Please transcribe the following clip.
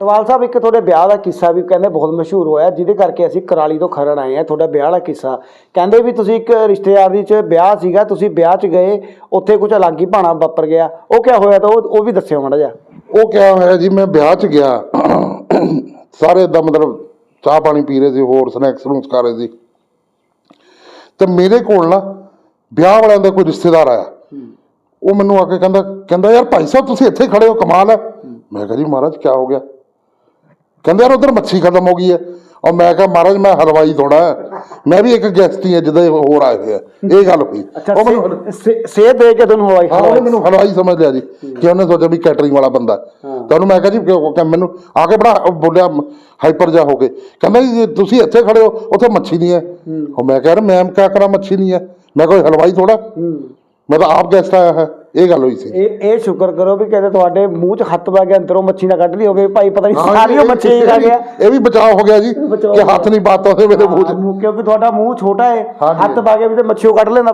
ਟਵਾਲ ਸਾਹਿਬ, ਇੱਕ ਤੁਹਾਡੇ ਵਿਆਹ ਦਾ ਕਿੱਸਾ ਵੀ ਕਹਿੰਦੇ ਬਹੁਤ ਮਸ਼ਹੂਰ ਹੋਇਆ, ਜਿਹਦੇ ਕਰਕੇ ਅਸੀਂ ਕਰਾਲੀ ਤੋਂ ਖਰੜ ਆਏ ਆ ਤੁਹਾਡਾ ਵਿਆਹ ਦਾ ਕਿੱਸਾ। ਕਹਿੰਦੇ ਵੀ ਤੁਸੀਂ ਇੱਕ ਰਿਸ਼ਤੇਦਾਰ ਦੀ ਚ ਵਿਆਹ ਸੀਗਾ, ਤੁਸੀਂ ਵਿਆਹ 'ਚ ਗਏ, ਉੱਥੇ ਕੁਝ ਅਲੱਗ ਹੀ ਭਾਣਾ ਵਾਪਰ ਗਿਆ। ਉਹ ਕਿਆ ਹੋਇਆ ਤਾਂ ਉਹ ਉਹ ਵੀ ਦੱਸਿਓ ਮਾੜਾ ਜਿਹਾ। ਉਹ ਕਿਆ ਹੋਇਆ ਜੀ, ਮੈਂ ਵਿਆਹ 'ਚ ਗਿਆ। ਸਾਰੇ ਦਾ ਮਤਲਬ ਚਾਹ ਪਾਣੀ ਪੀ ਰਹੇ ਸੀ, ਹੋਰ ਸਨੈਕਸ ਨੂੰ ਖਾ ਰਹੇ ਸੀ। ਤੇ ਮੇਰੇ ਕੋਲ ਨਾ ਵਿਆਹ ਵਾਲਿਆਂ ਦਾ ਕੋਈ ਰਿਸ਼ਤੇਦਾਰ ਆਇਆ। ਉਹ ਮੈਨੂੰ ਆ ਕੇ ਕਹਿੰਦਾ ਕਹਿੰਦਾ, ਯਾਰ ਭਾਈ ਸਾਹਿਬ, ਤੁਸੀਂ ਇੱਥੇ ਖੜੇ ਹੋ, ਕਮਾਲ ਹੈ। ਮੈਂ ਕਿਹਾ ਜੀ, ਮਹਾਰਾਜ ਕੀ ਹੋ ਗਿਆ? ਕਹਿੰਦੇ ਯਾਰ ਉਧਰ ਮੱਛੀ ਖਤਮ ਹੋ ਗਈ ਹੈ। ਔਰ ਮੈਂ ਕਿਹਾ ਮਹਾਰਾਜ ਮੈਂ ਹਲਵਾਈ ਥੋੜਾ ਮੈਂ ਵੀ ਇੱਕ ਗੈਸਟ ਹੀ ਹਾਂ ਜਿੱਦਾਂ ਇਹ ਹੋਰ ਆਏ ਹੋਏ ਆ। ਇਹ ਗੱਲ ਹੋਈ। ਉਹ ਮੈਨੂੰ ਸੇਧ ਦੇ ਕੇ ਤੁਹਾਨੂੰ ਹਵਾਈ ਹਾਂ ਉਹਨੇ ਮੈਨੂੰ ਹਲਵਾਈ ਸਮਝ ਲਿਆ ਜੀ ਕਿ ਉਹਨੇ ਸੋਚਿਆ ਵੀ ਕੈਟਰਿੰਗ ਵਾਲਾ ਬੰਦਾ। ਤਾਂ ਉਹਨੂੰ ਮੈਂ ਕਿਹਾ ਜੀ ਕਿ- ਮੈਨੂੰ ਆ ਕੇ ਬੜਾ ਬੋਲਿਆ ਹਾਈਪਰ ਜਾ ਹੋ ਕੇ। ਕਹਿੰਦਾ ਜੀ ਤੁਸੀਂ ਇੱਥੇ ਖੜੇ ਹੋ ਉੱਥੇ ਮੱਛੀ ਨਹੀਂ ਹੈ। ਉਹ ਮੈਂ ਕਿਹਾ ਯਾਰ ਮੈਂ ਕਿਆ ਕਰਾਂ ਮੱਛੀ ਨਹੀਂ ਹੈ। ਮੈਂ ਕੋਈ ਹਲਵਾਈ ਥੋੜਾ ਮੈਂ ਤਾਂ ਆਪ ਗੈਸਟ ਆਇਆ ਹੈ। ਇਹ ਗੱਲ ਹੋਈ ਸੀ। ਇਹ ਇਹ ਸ਼ੁਕਰ ਕਰੋ ਵੀ ਕਹਿੰਦੇ ਤੁਹਾਡੇ ਮੂੰਹ 'ਚ ਹੱਥ ਪਾ ਕੇ ਅੰਦਰੋਂ ਮੱਛੀ ਨਾ ਕੱਢ ਲਈ ਹੋਵੇ ਭਾਈ ਪਤਾ ਨਹੀਂ ਸਾਰੀ ਉਹ ਮੱਛੀ ਹੀ ਖਾ ਗਿਆ ਇਹ ਵੀ ਬਚਾਅ ਹੋ ਗਿਆ ਜੀ ਕਿ ਹੱਥ ਨਹੀਂ ਪਾਤਾ ਉਹਦੇ ਮੇਰੇ ਮੂੰਹ 'ਚ। ਕਿਉਂਕਿ ਤੁਹਾਡਾ ਮੂੰਹ ਛੋਟਾ ਹੈ। ਹੱਥ ਪਾ ਕੇ ਵੀ ਤੇ ਮੱਛੀਓ ਕੱਢ ਲੈਂਦਾ।